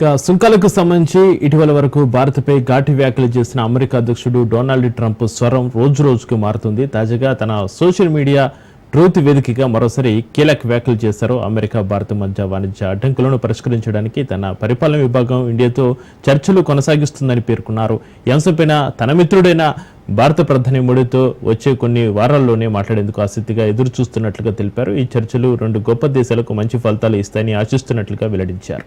సుంకాలకు సంబంధించి ఇటీవల వరకు భారత్పై ఘాటు వ్యాఖ్యలు చేసిన అమెరికా అధ్యక్షుడు డొనాల్డ్ ట్రంప్ స్వరం రోజు రోజుకు మారుతుంది. తాజాగా తన సోషల్ మీడియా ట్రూత్ వేదికగా మరోసారి కీలక వ్యాఖ్యలు చేశారు. అమెరికా భారత్ మధ్య వాణిజ్య అడ్డంకులను పరిష్కరించడానికి తన పరిపాలన విభాగం ఇండియాతో చర్చలు కొనసాగిస్తుందని పేర్కొన్నారు. ఈ అంశంపైన తన మిత్రుడైన భారత ప్రధాని మోడీతో వచ్చే కొన్ని వారాల్లోనే మాట్లాడేందుకు ఆసక్తిగా ఎదురు చూస్తున్నట్లుగా తెలిపారు. ఈ చర్చలు రెండు గొప్ప దేశాలకు మంచి ఫలితాలు ఇస్తాయని ఆశిస్తున్నట్లుగా వెల్లడించారు.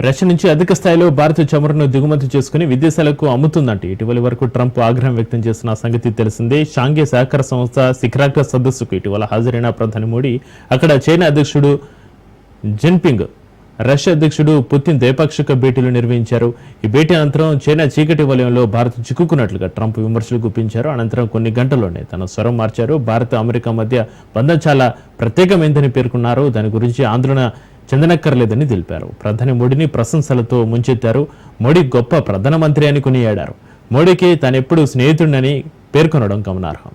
రష్యా నుంచి అధిక స్థాయిలో భారత చమురును దిగుమతి చేసుకుని విదేశాలకు అమ్ముతుందంటే. ఇటీవల వరకు ట్రంప్ ఆగ్రహం వ్యక్తం చేసిన సంగతి తెలిసిందే. షాంఘై సహకార సంస్థ శిఖరాగ్ర సదస్సుకు ఇటీవల హాజరైన ప్రధాని మోడీ అక్కడ చైనా అధ్యక్షుడు జిన్పింగ్ రష్యా అధ్యక్షుడు పుతిన్ ద్వైపాక్షిక భేటీలు నిర్వహించారు. ఈ భేటీ అనంతరం చైనా చీకటి వలయంలో భారత్ చిక్కుకున్నట్లుగా ట్రంప్ విమర్శలు గుప్పించారు. అనంతరం కొన్ని గంటల్లోనే తన స్వరం మార్చారు. భారత్ అమెరికా మధ్య బంధం చాలా ప్రత్యేకమైందని పేర్కొన్నారు. దాని గురించి ఆందోళన చెందనక్కర్లేదని తెలిపారు. ప్రధాని మోడీని ప్రశంసలతో ముంచెత్తారు. మోడీ గొప్ప ప్రధానమంత్రి అని కొనియాడారు. మోడీకి తానెప్పుడు స్నేహితుడినని పేర్కొనడం గమనార్హం.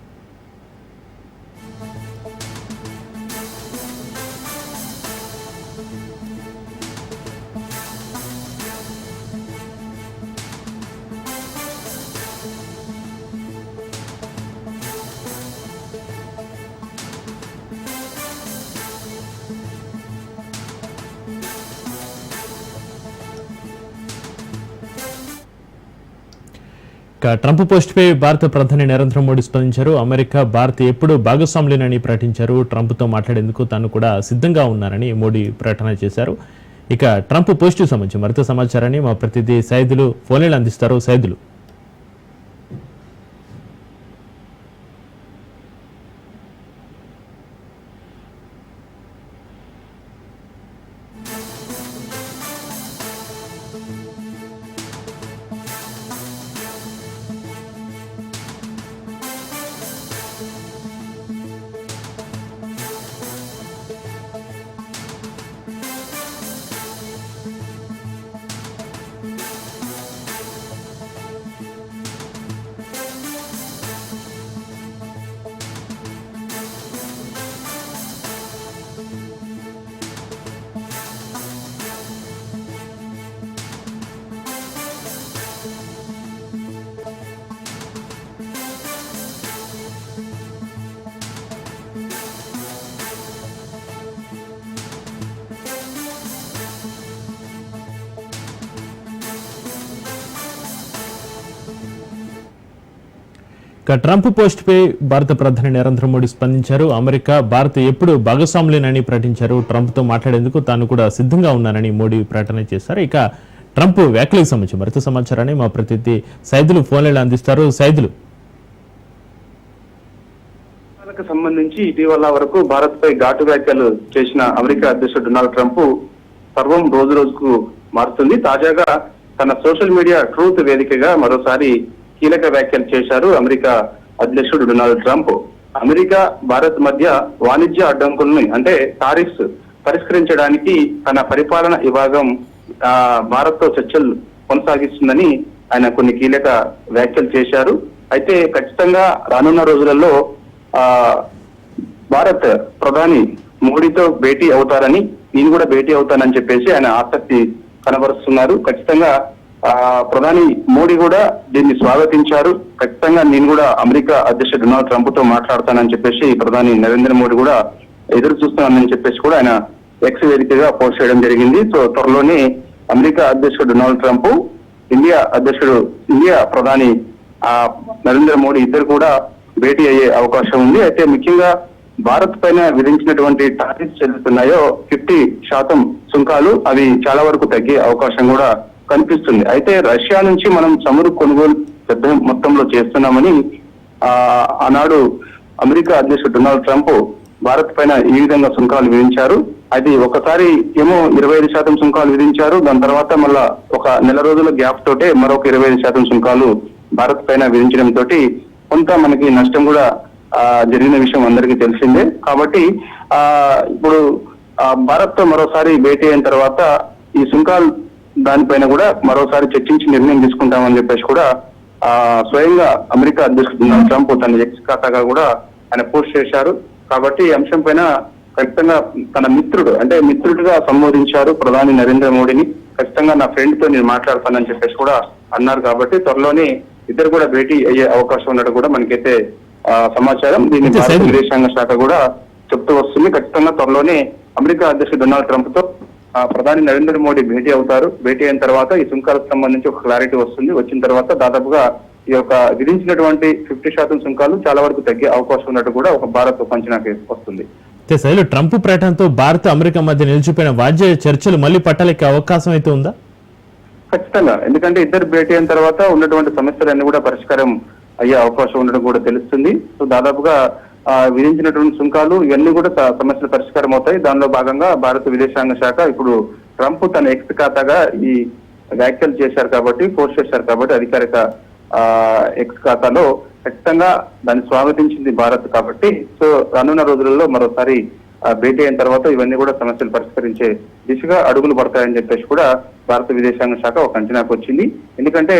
ట్రంప్ పోస్ట్పై భారత ప్రధాని నరేంద్ర మోడీ స్పందించారు. అమెరికా భారత్ ఎప్పుడు భాగస్వాములేనని ప్రకటించారు. ట్రంప్తో మాట్లాడేందుకు తాను కూడా సిద్ధంగా ఉన్నారని మోడీ ప్రకటన చేశారు. ఇక ట్రంప్ పోస్టు సంబంధించి మరింత సమాచారాన్ని మా ప్రతినిధి సైదులు ఫోన్లు అందిస్తారు. సైదులు. ఇక ట్రంప్ పోస్ట్పై భారత ప్రధాని నరేంద్ర మోడీ స్పందించారు. అమెరికా భారత్ ఎప్పుడు భాగస్వాములేనని ప్రకటించారు. ట్రంప్తో మాట్లాడేందుకు తాను కూడా సిద్ధంగా ఉన్నానని మోడీ ప్రకటన చేశారు. ఇక ట్రంప్ వ్యాఖ్యలకు సంబంధించి మరింత సమాచారాన్ని మా ప్రతినిధి సైదులు ఫోన్లలో అందిస్తారు. సైదులు. సంబంధించి ఇటీవల వరకు భారత్ పై ఘాటు వ్యాఖ్యలు చేసిన అమెరికా అధ్యక్షుడు డొనాల్డ్ ట్రంప్ సర్వం రోజు రోజుకు మారుతుంది. తాజాగా తన సోషల్ మీడియా ట్రూత్ వేదికగా మరోసారి కీలక వ్యాఖ్యలు చేశారు అమెరికా అధ్యక్షుడు డొనాల్డ్ ట్రంప్. అమెరికా భారత్ మధ్య వాణిజ్య అడ్డంకుల్ని అంటే టారిఫ్స్ పరిష్కరించడానికి తన పరిపాలన విభాగం ఆ, భారత్తో చర్చలు కొనసాగిస్తుందని ఆయన కొన్ని కీలక వ్యాఖ్యలు చేశారు. అయితే ఖచ్చితంగా రానున్న రోజులలో ఆ భారత్ ప్రధాని మోడీతో భేటీ అవుతారని నేను కూడా భేటీ అవుతానని చెప్పేసి ఆయన ఆసక్తి కనబరుస్తున్నారు. ఖచ్చితంగా ఆ ప్రధాని మోడీ కూడా దీన్ని స్వాగతించారు. ఖచ్చితంగా నేను కూడా అమెరికా అధ్యక్షుడు డొనాల్డ్ ట్రంప్తో మాట్లాడతానని చెప్పేసి ప్రధాని నరేంద్ర మోడీ కూడా ఎదురు చూస్తున్నానని చెప్పేసి కూడా ఆయన ఎక్స్ వేదికగా పోస్ట్ చేయడం జరిగింది. సో త్వరలోనే అమెరికా అధ్యక్షుడు డొనాల్డ్ ట్రంప్ ఇండియా అధ్యక్షుడు ఇండియా ప్రధాని ఆ నరేంద్ర మోడీ ఇద్దరు కూడా భేటీ అయ్యే అవకాశం ఉంది. అయితే ముఖ్యంగా భారత్ పైన విధించినటువంటి టారిఫ్స్ చెల్లుతున్నాయో ఫిఫ్టీ శాతం సుంకాలు అవి చాలా వరకు తగ్గే అవకాశం కూడా కనిపిస్తుంది. అయితే రష్యా నుంచి మనం చమురు కొనుగోలు పెద్ద మొత్తంలో చేస్తున్నామని ఆనాడు అమెరికా అధ్యక్షుడు డొనాల్డ్ ట్రంప్ భారత్ పైన ఈ విధంగా సుంకాలు విధించారు. అది ఒకసారి ఏమో ఇరవై ఐదు శాతం సుంకాలు విధించారు. దాని తర్వాత మళ్ళా ఒక నెల రోజుల గ్యాప్ తోటే మరొక ఇరవై ఐదు శాతం సుంకాలు భారత్ పైన విధించడం తోటి కొంత మనకి నష్టం కూడా జరిగిన విషయం అందరికీ తెలిసిందే. కాబట్టి ఆ ఇప్పుడు ఆ, భారత్తో మరోసారి భేటీ అయిన తర్వాత ఈ సుంకాలు దానిపైన కూడా మరోసారి చర్చించి నిర్ణయం తీసుకుంటామని చెప్పేసి కూడా ఆ స్వయంగా అమెరికా అధ్యక్షుడు డొనాల్డ్ ట్రంప్ తన ఎక్స్ ఖాతాగా కూడా ఆయన పోస్ట్ చేశారు. కాబట్టి ఈ అంశం పైన ఖచ్చితంగా తన మిత్రుడు అంటే మిత్రుడిగా సంబోధించారు ప్రధాని నరేంద్ర మోడీని. ఖచ్చితంగా నా ఫ్రెండ్తో నేను మాట్లాడతానని చెప్పేసి కూడా అన్నారు. కాబట్టి త్వరలోనే ఇద్దరు కూడా భేటీ అయ్యే అవకాశం ఉన్నట్టు కూడా మనకైతే సమాచారం దీన్ని భారత విదేశాంగ శాఖ కూడా చెప్తూ వస్తుంది. ఖచ్చితంగా త్వరలోనే అమెరికా అధ్యక్షుడు డొనాల్డ్ ట్రంప్తో ఆ, ప్రధాని నరేంద్ర మోడీ భేటీ అవుతారు. భేటీ అయిన తర్వాత ఈ సుంకాలకు సంబంధించి ఒక క్లారిటీ వస్తుంది. వచ్చిన తర్వాత దాదాపుగా ఈ యొక్క విధించినటువంటి ఫిఫ్టీ శాతం సుంకాలు చాలా వరకు తగ్గే అవకాశం ఉన్నట్టు కూడా ఒక భారత్ ఒక అంచనాకి వస్తుంది. శైలు ట్రంప్ ప్రకటనతో భారత్ అమెరికా మధ్య నిలిచిపోయిన వాద్య చర్చలు మళ్ళీ పట్టాలెక్కే అవకాశం అయితే ఉందా? ఖచ్చితంగా. ఎందుకంటే ఇద్దరు భేటీ అయిన తర్వాత ఉన్నటువంటి సమస్యలన్నీ కూడా పరిష్కారం అయ్యే అవకాశం ఉండడం కూడా తెలుస్తుంది. సో దాదాపుగా విధించినటువంటి సుంకాలు ఇవన్నీ కూడా సమస్యలు పరిష్కారం అవుతాయి. దానిలో భాగంగా భారత విదేశాంగ శాఖ ఇప్పుడు ట్రంప్ తన ఎక్స్ ఖాతాగా ఈ వ్యాఖ్యలు చేశారు కాబట్టి పోస్ట్ చేశారు కాబట్టి అధికారిక ఎక్స్ ఖాతాలో ఖచ్చితంగా దాన్ని స్వాగతించింది భారత్ కాబట్టి సో రానున్న రోజులలో మరోసారి భేటీ అయిన తర్వాత ఇవన్నీ కూడా సమస్యలు పరిష్కరించే దిశగా అడుగులు పడతాయని చెప్పేసి కూడా భారత విదేశాంగ శాఖ ఒక అంచనాకు వచ్చింది. ఎందుకంటే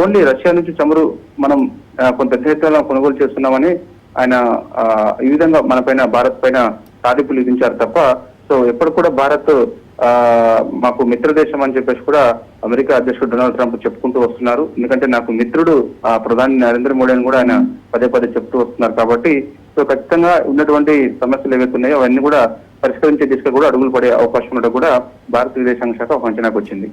ఓన్లీ రష్యా నుంచి చమురు మనం కొంత పెద్ద కొనుగోలు చేస్తున్నామని ఆయన ఈ విధంగా మన పైన భారత్ పైన తాదిపులు విధించారు తప్ప సో ఎప్పుడు కూడా భారత్ మాకు మిత్ర దేశం అని చెప్పేసి కూడా అమెరికా అధ్యక్షుడు డొనాల్డ్ ట్రంప్ చెప్పుకుంటూ వస్తున్నారు. ఎందుకంటే నాకు మిత్రుడు ఆ ప్రధాని నరేంద్ర మోడీ అని కూడా ఆయన పదే పదే చెప్తూ వస్తున్నారు కాబట్టి సో ఖచ్చితంగా ఉన్నటువంటి సమస్యలు ఏవైతే ఉన్నాయో అవన్నీ కూడా పరిష్కరించే దిశగా కూడా అడుగులు పడే అవకాశం ఉండడం కూడా భారత విదేశాంగ శాఖ ఒక అంచనాకు వచ్చింది.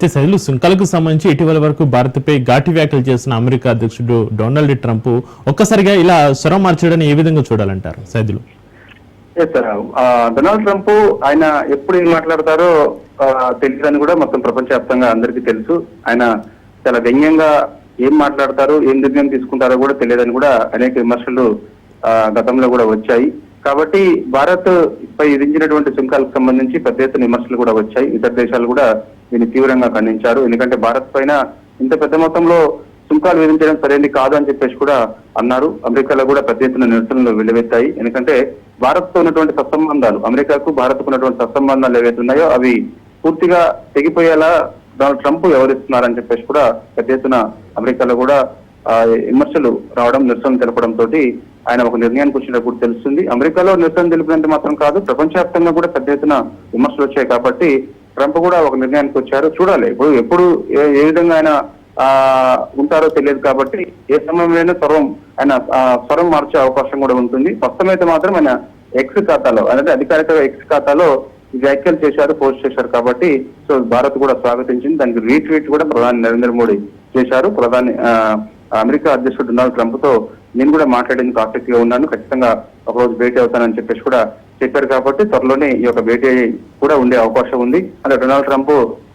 శైలు సుంకాలకు సంబంధించి ఇటీవల వరకు భారత్పై ఘాటి వ్యాఖ్యలు చేసిన అమెరికా అధ్యక్షుడు డొనాల్డ్ ట్రంప్ ఒక్కసారిగా ఇలా స్వరం మార్చడాన్ని ఏ విధంగా చూడాలంటారు? సైదులు. సార్ డొనాల్డ్ ట్రంప్ ఆయన ఎప్పుడు ఏం మాట్లాడతారో తెలియదని కూడా మొత్తం ప్రపంచవ్యాప్తంగా అందరికీ తెలుసు. ఆయన చాలా వ్యంగ్యంగా ఏం మాట్లాడతారు ఏం నిర్ణయం తీసుకుంటారో కూడా తెలియదని కూడా అనేక విమర్శలు ఆ, గతంలో కూడా వచ్చాయి. కాబట్టి భారత్ పై విధించినటువంటి సుంకాలకు సంబంధించి పెద్ద ఎత్తున విమర్శలు కూడా వచ్చాయి. ఇతర దేశాలు కూడా దీన్ని తీవ్రంగా ఖండించారు. ఎందుకంటే భారత్ పైన ఇంత పెద్ద మొత్తంలో సుంకాలు విధించడం సరైనది కాదు అని చెప్పేసి కూడా అన్నారు. అమెరికాలో కూడా పెద్ద ఎత్తున నిరసనలు వెల్లువెత్తాయి. ఎందుకంటే భారత్తో ఉన్నటువంటి సత్సంబంధాలు అమెరికాకు భారత్కు ఉన్నటువంటి సత్సంబంధాలు ఏవైతే ఉన్నాయో అవి పూర్తిగా తెగిపోయేలా డొనాల్డ్ ట్రంప్ వ్యవహరిస్తున్నారని చెప్పేసి కూడా పెద్ద ఎత్తున అమెరికాలో కూడా ఆ, విమర్శలు రావడం నిరసన తెలపడం తోటి ఆయన ఒక నిర్ణయానికి వచ్చినప్పుడు తెలుస్తుంది. అమెరికాలో నిరసన తెలిపినంత మాత్రం కాదు ప్రపంచవ్యాప్తంగా కూడా పెద్ద ఎత్తున విమర్శలు వచ్చాయి కాబట్టి ట్రంప్ కూడా ఒక నిర్ణయానికి వచ్చారు చూడాలి. ఇప్పుడు ఎప్పుడు ఏ- విధంగా ఆయన ఆ ఉంటారో తెలియదు కాబట్టి ఏ సమయంలోనే స్వరం ఆయన ఆ, స్వరం మార్చే అవకాశం కూడా ఉంటుంది. ప్రస్తుతమైతే మాత్రం ఆయన ఎక్స్ ఖాతాలో అంటే అధికారిక ఎక్స్ ఖాతాలో వ్యాఖ్యలు చేశారు పోస్ట్ చేశారు కాబట్టి సో భారత్ కూడా స్వాగతించింది. దానికి రీట్వీట్ కూడా ప్రధాని నరేంద్ర మోడీ చేశారు. ప్రధాని ఆ, అమెరికా అధ్యక్షుడు డొనాల్డ్ ట్రంప్తో నేను కూడా మాట్లాడేందుకు ఆసక్తిగా ఉన్నాను. ఖచ్చితంగా ఒకరోజు భేటీ అవుతానని చెప్పేసి కూడా చెప్పారు కాబట్టి త్వరలోనే ఈ యొక్క భేటీ కూడా ఉండే అవకాశం ఉంది. అంటే డొనాల్డ్ ట్రంప్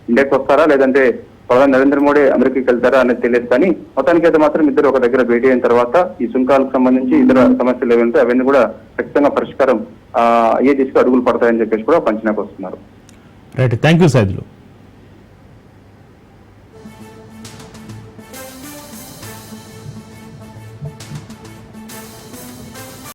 ఇండియాకి వస్తారా? లేదంటే ప్రధాని నరేంద్ర మోడీ అమెరికాకి వెళ్తారా అనేది తెలియదు కానీ మొత్తానికి అయితే మాత్రం ఇద్దరు ఒక దగ్గర భేటీ అయిన తర్వాత ఈ సుంకాలకు సంబంధించి ఇతర సమస్యలు ఏవి అవన్నీ కూడా ఖచ్చితంగా పరిష్కారం అయ్యే దిశగా అడుగులు పడతాయని చెప్పేసి కూడా పంచనాకు వస్తున్నారు. Right thank you Saidulu